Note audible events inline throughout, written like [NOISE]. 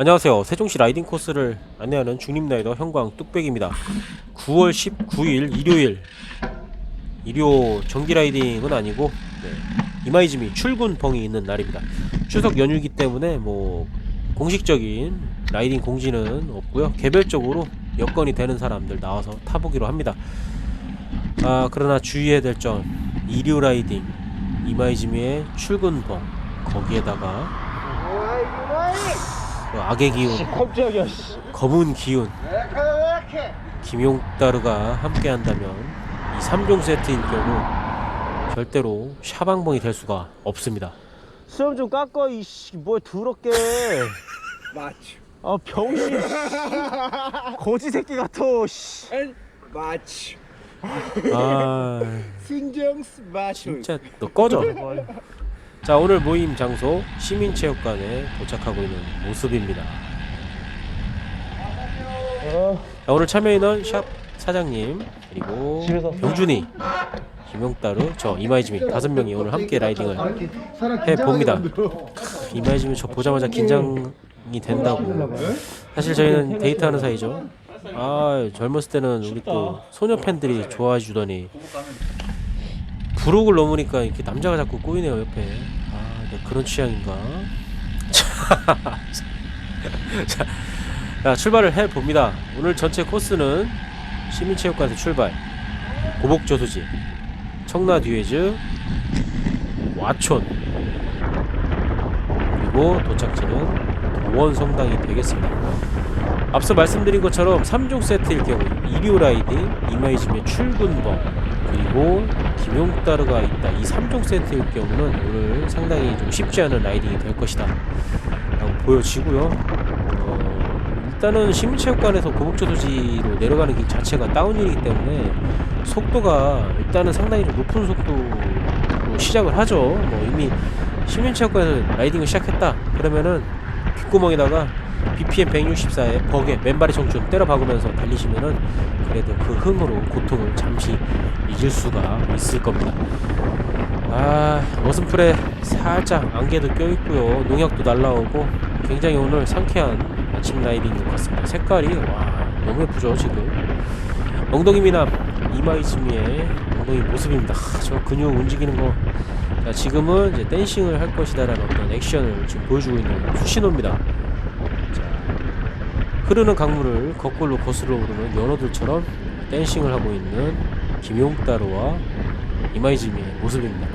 안녕하세요. 세종시 라이딩 코스를 안내하는 중립라이더 형광 뚝배기입니다. 9월 19일 일요일 일요 정기 라이딩은 아니고 네, 이마이즘이 출근 벙이 있는 날입니다. 추석 연휴이기 때문에 뭐 공식적인 라이딩 공지는 없고요. 개별적으로 여건이 되는 사람들 나와서 타보기로 합니다. 아 그러나 주의해야 될 점 일요 라이딩 이마이즘의 출근 벙 거기에다가 그 악의 기운 깜짝이야 씨. 검은 기운 김용따르가 함께한다면 이 3종 세트일 경우 절대로 샤방봉이 될 수가 없습니다. 수염 좀 깎아 이씨 뭘 더럽게 [LAUGHS] 맞죠. 아 병신 씨. 거지 새끼 같아 씨. 맞죠. 아 [LAUGHS] 승정스 맞죠. 진짜 너 꺼져. 자 오늘 모임 장소 시민체육관에 도착하고 있는 모습입니다. 자, 오늘 참여 인원 샵 사장님 그리고. 병준이 김용따르 저 이마이즈미 다섯 명이 오늘 함께 라이딩을 해 봅니다. 이마이즈미 저 보자마자 긴장이 된다고. 사실 저희는 데이트하는 사이죠. 아 젊었을 때는 우리 또 소녀 팬들이 좋아해 주더니 부록을 넘으니까 이렇게 남자가 자꾸 꼬이네요 옆에. 아 내가 그런 취향인가? [LAUGHS] 자, 자 출발을 해 봅니다. 오늘 전체 코스는 시민체육관에서 출발, 고복저수지, 청라 듀에즈, 와촌 그리고 도착지는 도원성당이 되겠습니다. 앞서 말씀드린 것처럼 3종 세트일 경우 일요 라이딩, 이마이즘의 출근범 그리고 김용따르가 있다. 이 3종 세트일 경우는 오늘 상당히 좀 쉽지 않은 라이딩이 될 것이다. 라고 보여지고요. 어, 일단은 시민체육관에서 고목저수지로 내려가는 길 자체가 다운힐이기 때문에 속도가 일단은 상당히 좀 높은 속도로 시작을 하죠. 뭐 이미 시민체육관에서 라이딩을 시작했다. 그러면은 귓구멍에다가 BPM 164에 벅에 맨발의 청춘 때려 박으면서 달리시면은 그래도 그 흥으로 고통을 잠시 잊을 수가 있을 겁니다. 아 머슴풀에 살짝 안개도 껴있고요. 농약도 날라오고 굉장히 오늘 상쾌한 아침 라이딩인 것 같습니다. 색깔이 와 너무 예쁘죠 지금? 엉덩이 미남 이마이즈미의 엉덩이 모습입니다. 하, 저 근육 움직이는 거. 자, 지금은 이제 댄싱을 할 것이다라는 어떤 액션을 지금 보여주고 있는 수신호입니다. 자, 흐르는 강물을 거꾸로 거슬러 오르는 연어들처럼 댄싱을 하고 있는 김용따르와 이마이즈미의 모습입니다.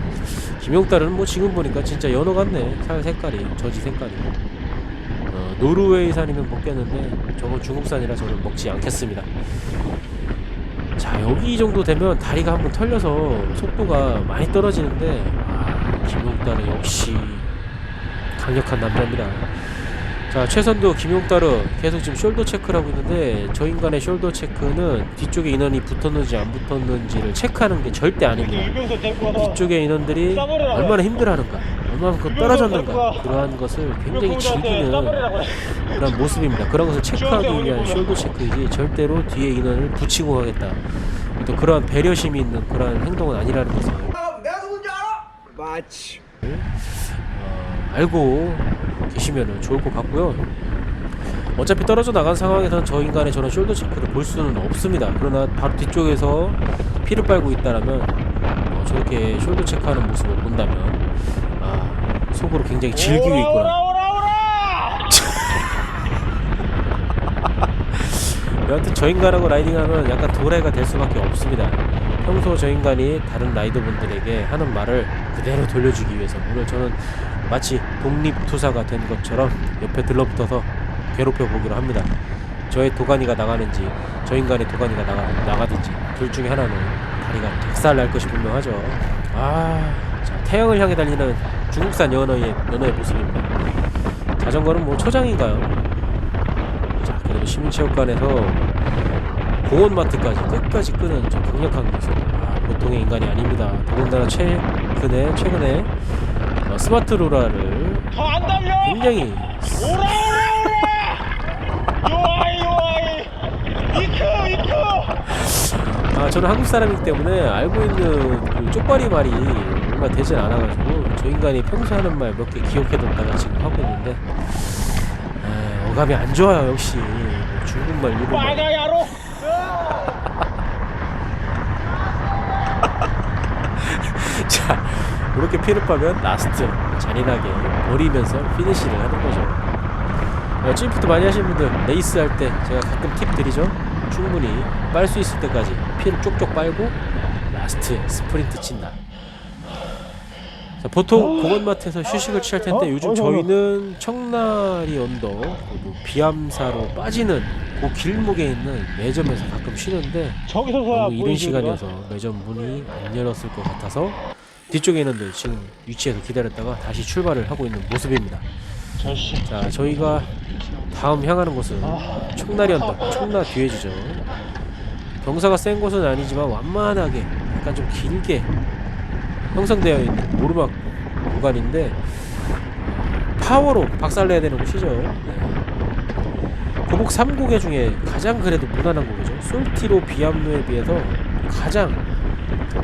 김용따르는 뭐 지금 보니까 진짜 연어 같네. 살 색깔이 저지 색깔이. 어, 노르웨이산이면 먹겠는데 저건 중국산이라 저는 먹지 않겠습니다. 자 여기 정도 되면 다리가 한번 털려서 속도가 많이 떨어지는데 아, 김용따르 역시 강력한 남자입니다. 자 최선도 김용따르 계속 지금 숄더 체크를 하고 있는데 저 인간의 숄더 체크는 뒤쪽에 인원이 붙었는지 안 붙었는지를 체크하는 게 절대 아닙니다. 뒤쪽에 인원들이 얼마나 힘들어하는가 얼마만큼 떨어졌는가 그러한 것을 굉장히 즐기는. 그런 모습입니다 그런 것을 체크하기 위한 숄더 체크이지 절대로 뒤에 인원을 붙이고 가겠다 또 그러한 배려심이 있는 그러한 행동은 아니라는 것을. 어, 알고 계시면 좋을 것 같고요 어차피 떨어져 나간 상황에서는 저 인간의 저런 숄더 체크를 볼 수는 없습니다 그러나 바로 뒤쪽에서 피를 빨고 있다라면 어, 저렇게 숄더 체크하는 모습을 본다면 아, 속으로 굉장히 즐기고 있구나. [LAUGHS] 여하튼 저 인간하고 라이딩하면 약간 도래가 될 수밖에 없습니다. 평소 저 인간이 다른 라이더분들에게 하는 말을 그대로 돌려주기 위해서 오늘 저는 마치 독립투사가 된 것처럼 옆에 들러붙어서 괴롭혀 보기로 합니다. 저의 도가니가 나가는지 저 인간의 도가니가 나가, 나가든지 둘 중에 하나는 다리가 백살 날 것이 분명하죠. 아, 자, 태양을 향해 달리는 중국산 연어의 연어의 모습입니다. 자전거는 뭐 초장인가요? 자, 그래도 시민체육관에서 공원마트까지 끝까지 끄는 저 강력한 모습. 아, 보통의 인간이 아닙니다. 더군다나 최근에 최근에 어, 스마트 로라를 더안 달려. 굉장히 오라 오라 오라. 요아이 요아이. 이크 이크. 아 저는 한국 사람이기 때문에 알고 있는 그 쪽발이 말이 얼마 되진 않아가지고 저 인간이 평소 하는 말 몇 개 기억해뒀다가 지금 하고 있는데 아, 어감이 안 좋아요 역시 뭐 중국말 일본말 야로 [LAUGHS] 자 이렇게 피를 빠면 라스트 잔인하게 버리면서 피니시를 하는 거죠. 어, 찜프도 많이 하시는 분들 레이스 할 때 제가 가끔 팁 드리죠. 충분히 빨 수 있을 때까지 피를 쪽쪽 빨고 라스트 스프린트 친다. 자, 보통 공원마트에서 휴식을 취할 텐데 어? 요즘 어, 어, 저희는 청나리 언덕 그리고 비암사로 빠지는 그 길목에 있는 매점에서 가끔 쉬는데 너무 이른 시간이어서 매점 문이 안 열었을 것 같아서 뒤쪽에 있는데 지금 위치에서 기다렸다가 다시 출발을 하고 있는 모습입니다. 자, 저희가 다음 향하는 곳은 청나리 언덕, 청나 뒤에주죠. 경사가 센 곳은 아니지만 완만하게 약간 좀 길게 형성되어 있는 오르막 구간인데 파워로 박살내야 되는 곳이죠. 네. 고복 3곡의 중에 가장 그래도 무난한 곡이죠. 솔티로 비암루에 비해서 가장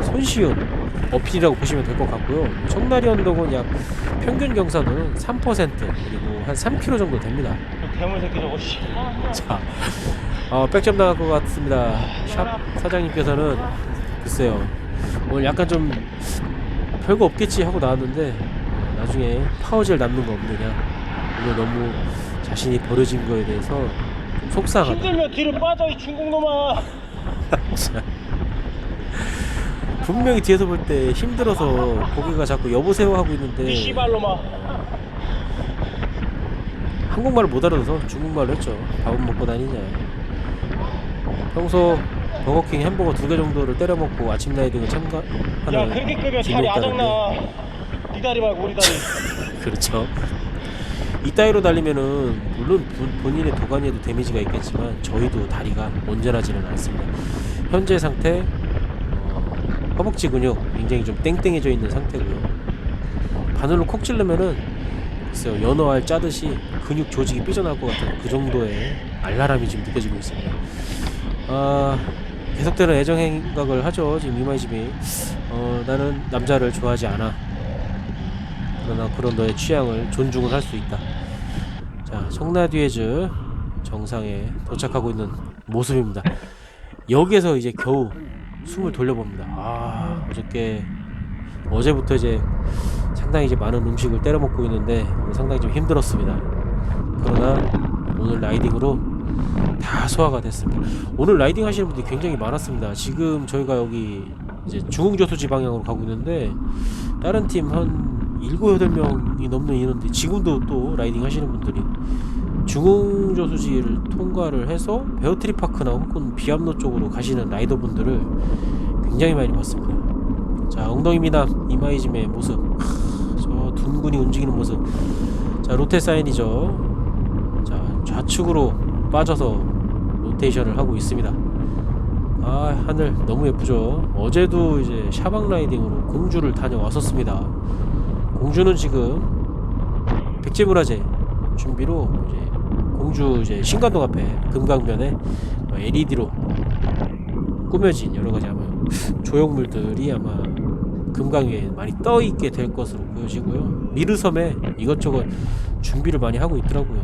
손쉬운 어필이라고 보시면 될 것 같고요. 청나리 언덕은 약 평균 경사도는 3% 그리고 한 3km 정도 됩니다. 괴물 새끼 저거 씨 자, 어, 백점 나갈 것 같습니다. 샵 사장님께서는 글쎄요, 오늘 약간 좀 별거 없겠지 하고 나왔는데 어, 나중에 파워젤 남는 거 없느냐. 오늘 너무 자신이 버려진 거에 대해서 좀 속상하다. 힘들면 뒤로 빠져 이 중국놈아 [LAUGHS] 자, 분명히 뒤에서 볼 때 힘들어서 고개가 자꾸 여보세요 하고 있는데 한국말을 못 알아서 중국말로 했죠. 밥은 먹고 다니냐. 평소 버거킹 햄버거 두 개 정도를 때려 먹고 아침 라이딩을 참가하는 야 그렇게 끄면 다리 아작나 네 다리 말고 우리 다리 [LAUGHS] 그렇죠. 이따위로 달리면은 물론 본- 본인의 도가니에도 데미지가 있겠지만 저희도 다리가 온전하지는 않습니다. 현재 상태 어, 허벅지 근육 굉장히 좀 땡땡해져 있는 상태고요. 바늘로 콕 찌르면은 글쎄요 연어알 짜듯이 근육 조직이 삐져나올 것 같은 그 정도의 알라람이 지금 느껴지고 있습니다. 아 계속되는 애정 행각을 하죠 지금 이마이 집이 어, 나는 남자를 좋아하지 않아 그러나 그런 너의 취향을 존중을 할 수 있다. 자, 청라듀에즈 정상에 도착하고 있는 모습입니다. 여기에서 이제 겨우 숨을 돌려봅니다. 아, 어저께 어제부터 이제 상당히 이제 많은 음식을 때려 먹고 있는데 오늘 상당히 좀 힘들었습니다. 그러나 오늘 라이딩으로 다 소화가 됐습니다. 오늘 라이딩 하시는 분들이 굉장히 많았습니다. 지금 저희가 여기 이제 중흥저수지 방향으로 가고 있는데 다른 팀 한 7, 8명이 넘는 인원데 지금도 또 라이딩 하시는 분들이 중흥저수지를 통과를 해서 베어트리 파크나 혹은 비암로 쪽으로 가시는 라이더분들을 굉장히 많이 봤습니다. 자, 엉덩이 미남 이마이즘의 모습. 크, 저 둔군이 움직이는 모습. 자, 로테 사인이죠. 자, 좌측으로 빠져서 로테이션을 하고 있습니다. 아, 하늘 너무 예쁘죠. 어제도 이제 샤방 라이딩으로 공주를 다녀왔었습니다. 공주는 지금 백제문화재 준비로 이제 공주 이제 신관동 앞에 금강변에 LED로 꾸며진 여러 가지 아마 조형물들이 아마 금강 위에 많이 떠 있게 될 것으로 보여지고요. 미르섬에 이것저것 준비를 많이 하고 있더라고요.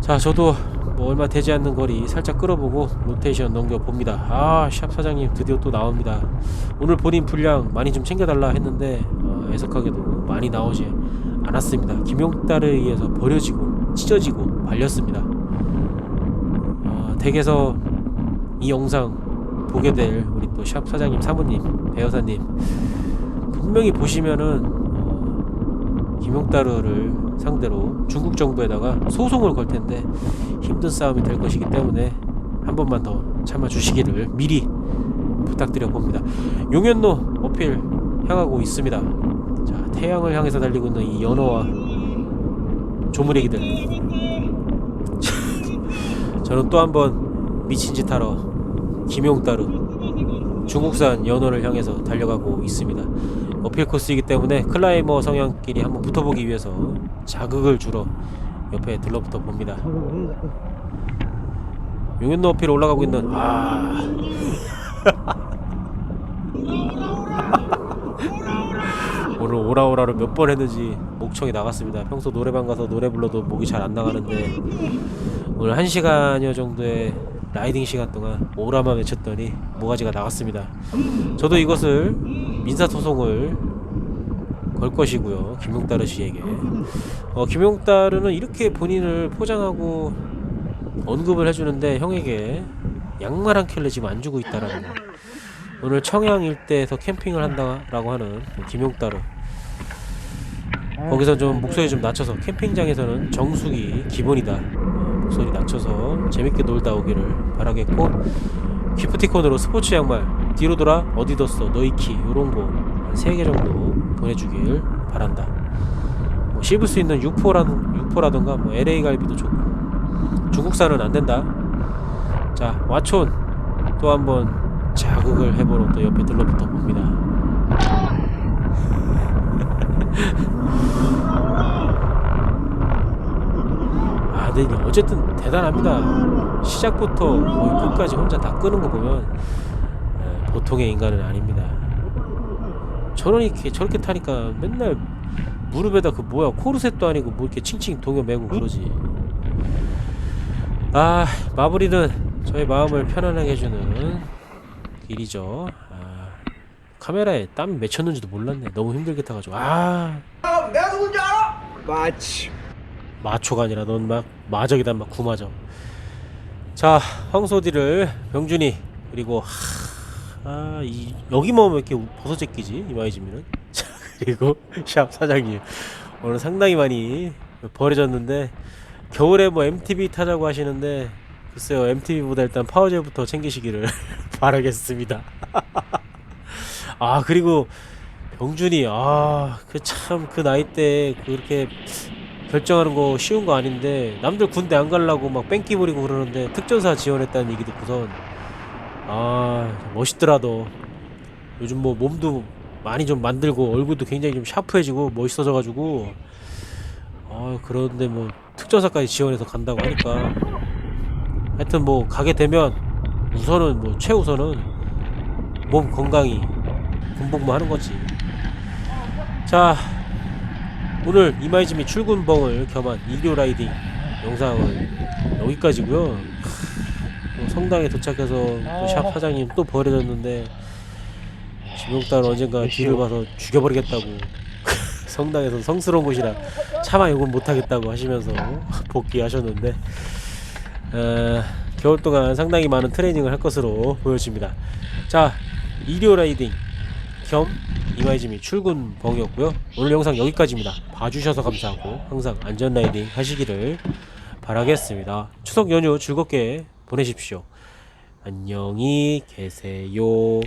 자, 저도 뭐 얼마 되지 않는 거리 살짝 끌어보고 로테이션 넘겨 봅니다. 아, 샵 사장님 드디어 또 나옵니다. 오늘 본인 분량 많이 좀 챙겨달라 했는데 어, 애석하게도 많이 나오지 않았습니다. 김용달에 의해서 버려지고 찢어지고 발렸습니다. 어, 댁에서 이 영상 보게 될 우리 또 샵 사장님, 사모님, 배여사님 분명히 보시면은 어, 김용따르를 상대로 중국 정부에다가 소송을 걸 텐데 힘든 싸움이 될 것이기 때문에 한 번만 더 참아 주시기를 미리 부탁드려 봅니다. 용현로 어필 향하고 있습니다. 자, 태양을 향해서 달리고 있는 이 연어와 조물애기들. [LAUGHS] 저는 또 한 번 미친 짓 하러 김용따르 중국산 연어를 향해서 달려가고 있습니다. 어필 코스이기 때문에 클라이머 성향끼리 한번 붙어보기 위해서 자극을 주러 옆에 들러붙어 봅니다. 용현로 어필 올라가고 있는 아 오늘 오라오라를 몇 번 했는지 목청이 나갔습니다. 평소 노래방 가서 노래 불러도 목이 잘 안 나가는데 오늘 한 시간여 정도의 라이딩 시간 동안 오라만 외쳤더니 모가지가 나갔습니다. 저도 이것을 민사소송을 걸 것이고요. 김용따르 씨에게. 어, 김용따르는 이렇게 본인을 포장하고 언급을 해주는데 형에게 양말 한 켤레 지금 안 주고 있다라는 거. 오늘 청양 일대에서 캠핑을 한다라고 하는 김용따르. 거기서 좀 목소리 좀 낮춰서 캠핑장에서는 정수기 기본이다. 어, 목소리 낮춰서 재밌게 놀다 오기를 바라겠고 기프티콘으로 스포츠 양말 뒤로 돌아 어디 뒀어 너이키 요런 거한 3개 정도 보내주길 바란다. 뭐 씹을 수 있는 육포라든 육포라든가 뭐 LA 갈비도 좋고 중국산은 안 된다. 자 와촌 또 한번 자극을 해보러 또 옆에 들러붙어 봅니다. [LAUGHS] 아, 이게 어쨌든 대단합니다. 시작부터 거의 끝까지 혼자 다 끄는 거 보면 에, 보통의 인간은 아닙니다. 저런 이렇게 저렇게 타니까 맨날 무릎에다 그 뭐야 코르셋도 아니고 뭐 이렇게 칭칭 동여 매고 그러지. 아 마무리는 저의 마음을 편안하게 해주는 일이죠. 아, 카메라에 땀이 맺혔는지도 몰랐네. 너무 힘들게 타가지고 아 형, 내가 누군지 알아? 마치. 마초가 아니라 넌 막 마적이다 막 구마적. 자 황소디를 병준이 그리고 하, 아, 이, 여기만 왜 이렇게 버섯 제끼지? 이마이지미는? [LAUGHS] 자 그리고 샵 사장님. 오늘 상당히 많이 버려졌는데 겨울에 뭐 MTB 타자고 하시는데 글쎄요 MTB보다 일단 파워제부터 챙기시기를 [LAUGHS] 바라겠습니다. [LAUGHS] 아 그리고 병준이 아그 참그 나이 때 그렇게 결정하는 거 쉬운 거 아닌데 남들 군대 안 가려고 막 뺑기 부리고 그러는데 특전사 지원했다는 얘기 듣고선. 아 멋있더라도. 요즘 뭐 몸도 많이 좀 만들고 얼굴도 굉장히 좀 샤프해지고 멋있어져가지고. 아 그런데 뭐 특전사까지 지원해서 간다고 하니까. 하여튼 뭐 가게 되면 우선은 뭐 최우선은 몸 건강히 군복무 하는 거지. 자 오늘 이마이즈미 출근봉을 겸한 일요 라이딩 영상은 여기까지고요. 또 성당에 도착해서 또샵 사장님 또 버려졌는데 지명딸 언젠가 뒤를 봐서 죽여버리겠다고 [LAUGHS] 성당에서 성스러운 곳이라 차마 욕은 못하겠다고 하시면서 [LAUGHS] 복귀하셨는데 어, 겨울 동안 상당히 많은 트레이닝을 할 것으로 보여집니다. 자 일요 라이딩 겸 이마이즈미 출근 벙이었고요. 오늘 영상 여기까지입니다. 봐주셔서 감사하고 항상 안전 라이딩 하시기를 바라겠습니다. 추석 연휴 즐겁게 보내십시오. 안녕히 계세요.